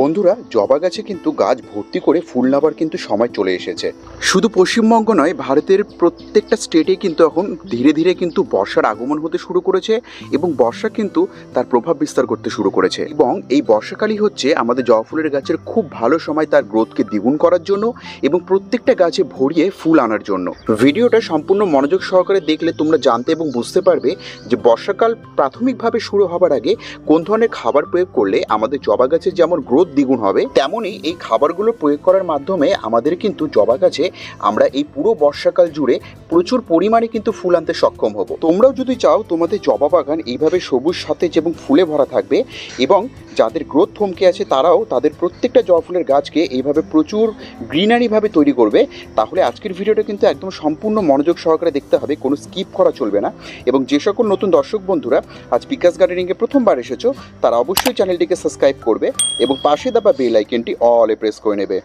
বন্ধুরা, জবা গাছে কিন্তু গাছ ভর্তি করে ফুল নেবার কিন্তু সময় চলে এসেছে। শুধু পশ্চিমবঙ্গ নয়, ভারতের প্রত্যেকটা স্টেটে কিন্তু এখন ধীরে ধীরে কিন্তু বর্ষার আগমন হতে শুরু করেছে এবং বর্ষা কিন্তু তার প্রভাব বিস্তার করতে শুরু করেছে। এবং এই বর্ষাকালই হচ্ছে আমাদের জবা ফুলের গাছের খুব ভালো সময় তার গ্রোথকে দ্বিগুণ করার জন্য এবং প্রত্যেকটা গাছে ভরিয়ে ফুল আনার জন্য। ভিডিওটা সম্পূর্ণ মনোযোগ সহকারে দেখলে তোমরা জানতে এবং বুঝতে পারবে যে বর্ষাকাল প্রাথমিকভাবে শুরু হবার আগে কোন ধরনের খাবার প্রয়োগ করলে আমাদের জবা গাছের যেমন গ্রোথ দ্বিগুণ হবে। তেমনই এই খাবারগুলো প্রয়োগ করার মাধ্যমে আমাদের কিন্তু জবা গাছে আমরা এই পুরো বর্ষাকাল জুড়ে প্রচুর পরিমাণে কিন্তু ফুল আনতে সক্ষম হব। তোমরাও যদি চাও তোমাদের জবা বাগান এইভাবে সবুজ, সতেজ এবং ফুলে ভরা থাকবে এবং যাদের গ্রোথ থমকে আছে তারাও তাদের প্রত্যেকটা জবা ফুলের গাছকে এইভাবে প্রচুর গ্রিনারিভাবে তৈরি করবে। তাহলে আজকের ভিডিওটা কিন্তু একদম সম্পূর্ণ মনোযোগ সহকারে দেখতে হবে, কোনো স্কিপ করা চলবে না। এবং যে সকল নতুন দর্শক বন্ধুরা আজ বিকাশ গার্ডেনিংয়ে প্রথমবার এসেছ, তারা অবশ্যই চ্যানেলটিকে সাবস্ক্রাইব করবে এবং পাশে দাবা বেল আইকনটি অলে প্রেস করে নেবে।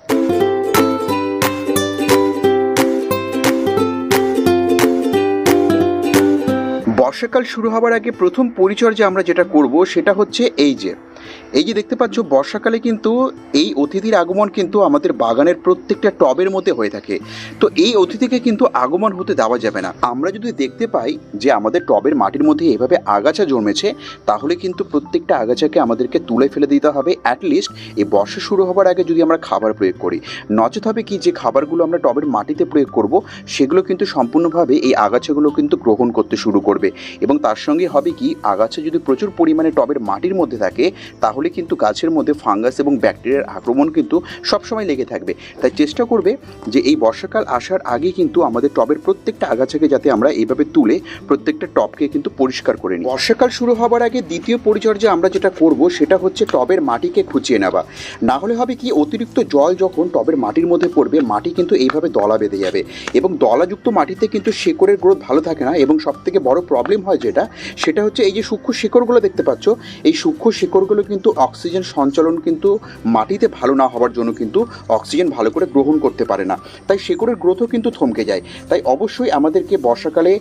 বর্ষাকাল শুরু হবার আগে প্রথম পরিচর্যা আমরা যেটা করব সেটা হচ্ছে এই যে এই যে দেখতে পাচ্ছ, বর্ষাকালে কিন্তু এই অতিথির আগমন কিন্তু আমাদের বাগানের প্রত্যেকটা টবের মধ্যে হয়ে থাকে। তো এই অতিথিকে কিন্তু আগমন হতে দেওয়া যাবে না। আমরা যদি দেখতে পাই যে আমাদের টবের মাটির মধ্যে এভাবে আগাছা জন্মেছে, তাহলে কিন্তু প্রত্যেকটা আগাছাকে আমাদেরকে তুলে ফেলে দিতে হবে। অ্যাটলিস্ট এই বর্ষা শুরু হবার আগে যদি আমরা খাবার প্রয়োগ করি। নচেত হবে কি যে খাবারগুলো আমরা টবের মাটিতে প্রয়োগ করব, সেগুলো কিন্তু সম্পূর্ণভাবে এই আগাছাগুলো কিন্তু গ্রহণ করতে শুরু করবে। এবং তার সঙ্গে হবে কি, আগাছা যদি প্রচুর পরিমাণে টবের মাটির মধ্যে থাকে, তাহলে কিন্তু গাছের মধ্যে ফাঙ্গাস এবং ব্যাকটেরিয়ার আক্রমণ কিন্তু সবসময় লেগে থাকবে। তাই চেষ্টা করবে যে এই বর্ষাকাল আসার আগে কিন্তু আমাদের টবের প্রত্যেকটা আগাছাকে যাতে আমরা এইভাবে তুলে প্রত্যেকটা টবকে কিন্তু পরিষ্কার করে নিই। বর্ষাকাল শুরু হবার আগে দ্বিতীয় পরিচর্যা আমরা যেটা করব সেটা হচ্ছে টবের মাটিকে খুঁচিয়ে নেওয়া। না হলে হবে কি, অতিরিক্ত জল যখন টবের মাটির মধ্যে পড়বে, মাটি কিন্তু এইভাবে দলা বেঁধে যাবে এবং দলাযুক্ত মাটিতে কিন্তু শেকড়ের গ্রোথ ভালো থাকে না এবং সব থেকে বড় প্রবলেম হয় যেটা, সেটা হচ্ছে এই যে সূক্ষ্ম শিকড়গুলো দেখতে পাচ্ছ, এই সূক্ষ্ম শিকড়গুলো কিন্তু অক্সিজেন সঞ্চালন কিন্তু মাটিতে ভালো না হওয়ার জন্য কিন্তু অক্সিজেন ভালো করে গ্রহণ করতে পারে না। তাই শেকড়ের গ্রোথও কিন্তু থমকে যায়। তাই অবশ্যই আমাদেরকে বর্ষাকালে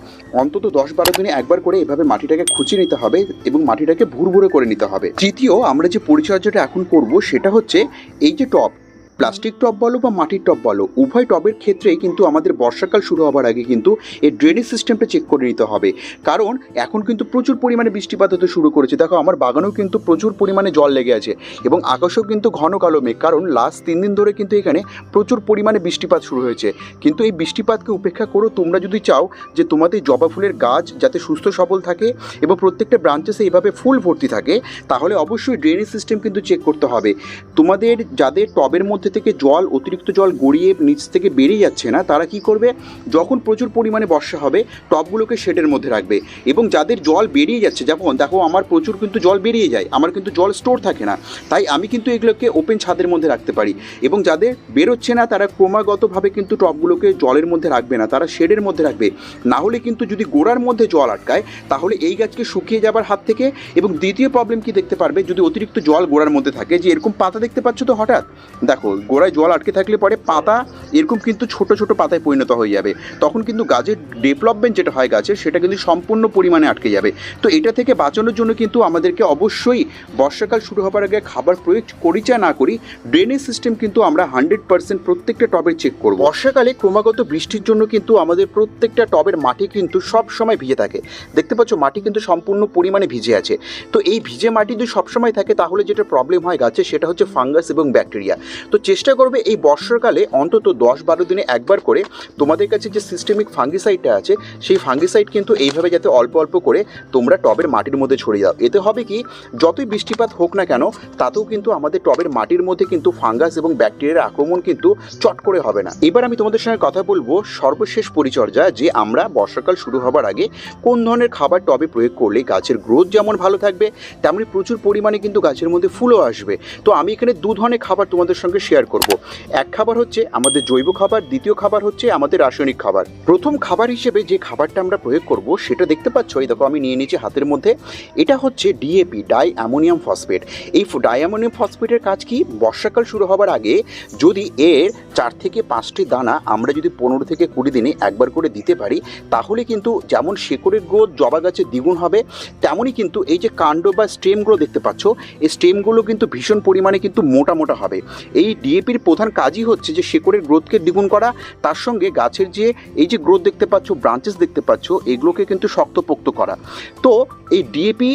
অন্তত দশ বারো দিনে একবার করে এভাবে মাটিটাকে খুঁচিয়ে নিতে হবে এবং মাটিটাকে ভুরভুরে করে নিতে হবে। তৃতীয় আমরা যে পরিচর্যাটা এখন করব সেটা হচ্ছে এই যে টব প্লাস্টিক টব বলো বা মাটির টব বলো, উভয় টবের ক্ষেত্রেই কিন্তু আমাদের বর্ষাকাল শুরু হবার আগে কিন্তু এই ড্রেনেজ সিস্টেমটা চেক করে নিতে হবে। কারণ এখন কিন্তু প্রচুর পরিমাণে বৃষ্টিপাত হতে শুরু করেছে। দেখো, আমার বাগানেও কিন্তু প্রচুর পরিমাণে জল লেগে আছে এবং আকাশও কিন্তু ঘন কালো মেঘ। কারণ লাস্ট তিন দিন ধরে কিন্তু এখানে প্রচুর পরিমাণে বৃষ্টিপাত শুরু হয়েছে। কিন্তু এই বৃষ্টিপাতকে উপেক্ষা করো, তোমরা যদি চাও যে তোমাদের জবা ফুলের গাছ যাতে সুস্থ সবল থাকে এবং প্রত্যেকটা ব্রাঞ্চেসে এইভাবে ফুল ভর্তি থাকে, তাহলে অবশ্যই ড্রেনেজ সিস্টেম কিন্তু চেক করতে হবে। তোমাদের যাদের টবের মধ্যে থেকে জল, অতিরিক্ত জল গড়িয়ে নিচ থেকে বেরিয়ে যাচ্ছে না, তারা কি করবে? যখন প্রচুর পরিমাণে বর্ষা হবে, টবগুলোকে শেডের মধ্যে রাখবে এবং যাদের জল বেরিয়ে যাচ্ছে, যেমন দেখো আমার প্রচুর কিন্তু জল বেরিয়ে যায়, আমার কিন্তু জল স্টোর থাকে না, তাই আমি কিন্তু এগুলোকে ওপেন ছাদের মধ্যে রাখতে পারি এবং যাদের বেরোচ্ছে না, তারা ক্রমাগতভাবে কিন্তু টবগুলোকে জলের মধ্যে রাখবে না, তারা শেডের মধ্যে রাখবে। না হলে কিন্তু যদি গোড়ার মধ্যে জল আটকায়, তাহলে এই গাছকে শুকিয়ে যাবার হাত থেকে এবং দ্বিতীয় প্রবলেম কি দেখতে পারবে? যদি অতিরিক্ত জল গোড়ার মধ্যে থাকে, যে এরকম পাতা দেখতে পাচ্ছ তো হঠাৎ? দেখো গোড়ায় জল আটকে থাকলে পরে পাতা এরকম কিন্তু ছোট ছোট পাতায় পরিণত হয়ে যাবে। তখন কিন্তু গাছের ডেভেলপমেন্ট যেটা হয় গাছের, সেটা কিন্তু সম্পূর্ণ পরিমাণে আটকে যাবে। তো এটা থেকে বাঁচানোর জন্য কিন্তু আমাদেরকে অবশ্যই বর্ষাকাল শুরু হবার আগে খাবার প্রয়োগ করি চা না করি ড্রেনেজ সিস্টেম কিন্তু আমরা হান্ড্রেড পার্সেন্ট প্রত্যেকটা টবের চেক করব। বর্ষাকালে ক্রমাগত বৃষ্টির জন্য কিন্তু আমাদের প্রত্যেকটা টবের মাটি কিন্তু সব সময় ভিজে থাকে। দেখতে পাচ্ছ, মাটি কিন্তু সম্পূর্ণ পরিমাণে ভিজে আছে। তো এই ভিজে মাটি যদি সবসময় থাকে, তাহলে যেটা প্রবলেম হয় গাছে, সেটা হচ্ছে ফাঙ্গাস এবং ব্যাকটেরিয়া তো চেষ্টা করবে এই বর্ষাকালে অন্তত দশ বারো দিনে একবার করে তোমাদের কাছে যে সিস্টেমিক ফাঙ্গিসাইডটা আছে, সেই ফাঙ্গিসাইড কিন্তু এইভাবে যাতে অল্প অল্প করে তোমরা টবের মাটির মধ্যে ছড়িয়ে দাও। এতে হবে কি, যতই বৃষ্টিপাত হোক না কেন, তাতেও কিন্তু আমাদের টবের মাটির মধ্যে কিন্তু ফাঙ্গাস এবং ব্যাকটেরিয়ার আক্রমণ কিন্তু চট করে হবে না। এবার আমি তোমাদের সঙ্গে কথা বলব সর্বশেষ পরিচর্যা, যে আমরা বর্ষাকাল শুরু হবার আগে কোন ধরনের খাবার টবে প্রয়োগ করলে গাছের গ্রোথ যেমন ভালো থাকবে, তেমনি প্রচুর পরিমাণে কিন্তু গাছের মধ্যে ফুলও আসবে। তো আমি এখানে দু ধরনের খাবার তোমাদের সঙ্গে শেয়ার করব। এক খাবার হচ্ছে আমাদের জৈব খাবার, দ্বিতীয় খাবার হচ্ছে আমাদের রাসায়নিক খাবার। প্রথম খাবার হিসেবে যে খাবারটা আমরা প্রয়োগ করব, সেটা দেখতে পাচ্ছ, এই দেখো আমি নিয়ে নিয়েছি হাতের মধ্যে। এটা হচ্ছে ডিএপি ডাই অ্যামোনিয়াম ফসফেট এই ডাই অ্যামোনিয়াম ফসফেটের কাজ কি? বর্ষাকাল শুরু হবার আগে যদি এর চার থেকে পাঁচটি দানা আমরা যদি পনেরো থেকে কুড়ি দিনে একবার করে দিতে পারি, তাহলে কিন্তু যেমন শেকড়ের গ্রোথ জবা গাছের দ্বিগুণ হবে, তেমনই কিন্তু এই যে কাণ্ড বা স্টেমগুলো দেখতে পাচ্ছ, এই স্টেমগুলো কিন্তু ভীষণ পরিমাণে কিন্তু মোটা মোটা হবে। এই ডিএপির প্রধান কাজই হচ্ছে যে শেকড়ের গ্রোথকে দ্বিগুণ করা। তার সঙ্গে গাছের যে, এই যে গ্রোথ দেখতে পাচ্ছ ব্রাঞ্চেস দেখতে পাচ্ছ, এগুলোকে কিন্তু শক্তপোক্ত করা। তো এই ডিএপি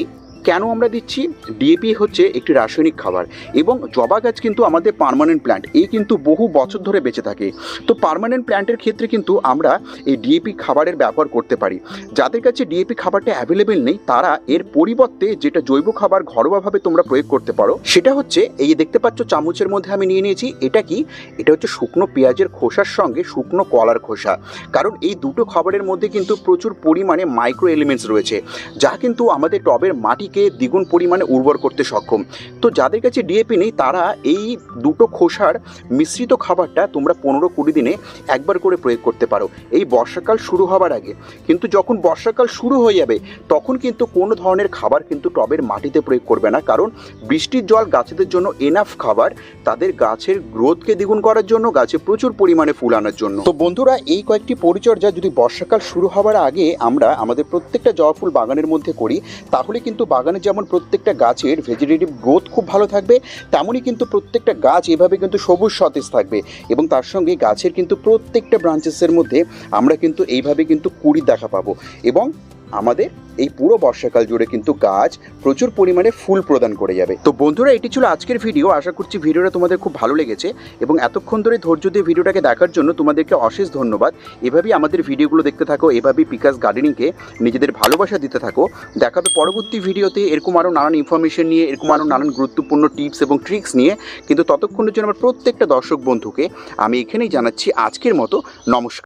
কেন আমরা দিচ্ছি? ডিএপি হচ্ছে একটি রাসায়নিক খাবার এবং জবা গাছ কিন্তু আমাদের পারমানেন্ট প্ল্যান্ট এই কিন্তু বহু বছর ধরে বেঁচে থাকে। তো পারমানেন্ট প্ল্যান্টের ক্ষেত্রে কিন্তু আমরা এই ডিএপি খাবারের ব্যবহার করতে পারি। যাদের কাছে ডিএপি খাবারটা অ্যাভেলেবেল নেই, তারা এর পরিবর্তে যেটা জৈব খাবার ঘরোয়াভাবে তোমরা প্রয়োগ করতে পারো, সেটা হচ্ছে, এই দেখতে পাচ্ছ চামচের মধ্যে আমি নিয়ে নিয়েছি, এটা কি? এটা হচ্ছে শুকনো পেঁয়াজের খোসার সঙ্গে শুকনো কলার খোসা। কারণ এই দুটো খাবারের মধ্যে কিন্তু প্রচুর পরিমাণে মাইক্রো এলিমেন্টস রয়েছে, যা কিন্তু আমাদের টবের মাটিকে দ্বিগুণ পরিমাণে উর্বর করতে সক্ষম। তো যাদের কাছে ডিএপি নেই, তারা এই দুটো খোসার মিশ্রিত খাবারটা তোমরা পনেরো কুড়ি দিনে একবার করে প্রয়োগ করতে পারো। এই বর্ষাকাল শুরু হবার আগে। কিন্তু যখন বর্ষাকাল শুরু হয়ে যাবে, তখন কিন্তু কোনো ধরনের খাবার কিন্তু টবের মাটিতে প্রয়োগ করবে না। কারণ বৃষ্টির জল গাছেদের জন্য এনাফ খাবার, তাদের গাছের গ্রোথকে দ্বিগুণ করার জন্য, গাছে প্রচুর পরিমাণে ফুল আনার জন্য। তো বন্ধুরা, এই কয়েকটি পরিচর্যা যদি বর্ষাকাল শুরু হবার আগে আমরা আমাদের প্রত্যেকটা জবা ফুল বাগানের মধ্যে করি, তাহলে কিন্তু বাগানে যেমন প্রত্যেকটা গাছের ভেজিটেটিভ গ্রোথ খুব ভালো থাকবে, তেমনই কিন্তু প্রত্যেকটা গাছ এভাবে কিন্তু সবুজ সতেজ থাকবে। এবং তার সঙ্গে গাছের কিন্তু প্রত্যেকটা ব্রাঞ্চেসের মধ্যে আমরা কিন্তু এইভাবে কিন্তু কুড়ি দেখা পাবো। এবং আমাদের এই পুরো বর্ষাকাল জুড়ে কিন্তু গাছ প্রচুর পরিমাণে ফুল প্রদান করে যাবে। তো বন্ধুরা, এটি ছিল আজকের ভিডিও। আশা করছি ভিডিওটা তোমাদের খুব ভালো লেগেছে এবং এতক্ষণ ধরে ধৈর্য দিয়ে ভিডিওটাকে দেখার জন্য তোমাদেরকে অশেষ ধন্যবাদ। এভাবেই আমাদের ভিডিওগুলো দেখতে থাকো, এভাবেই পিকাস গার্ডেনিংকে নিজেদের ভালোবাসা দিতে থাকো। দেখাবে পরবর্তী ভিডিওতে এরকম আরও নানান ইনফরমেশন নিয়ে, এরকম আরও নানান গুরুত্বপূর্ণ টিপস এবং ট্রিক্স নিয়ে। কিন্তু ততক্ষণের জন্য আমার প্রত্যেকটা দর্শক বন্ধুকে আমি এখানেই জানাচ্ছি আজকের মতো। নমস্কার।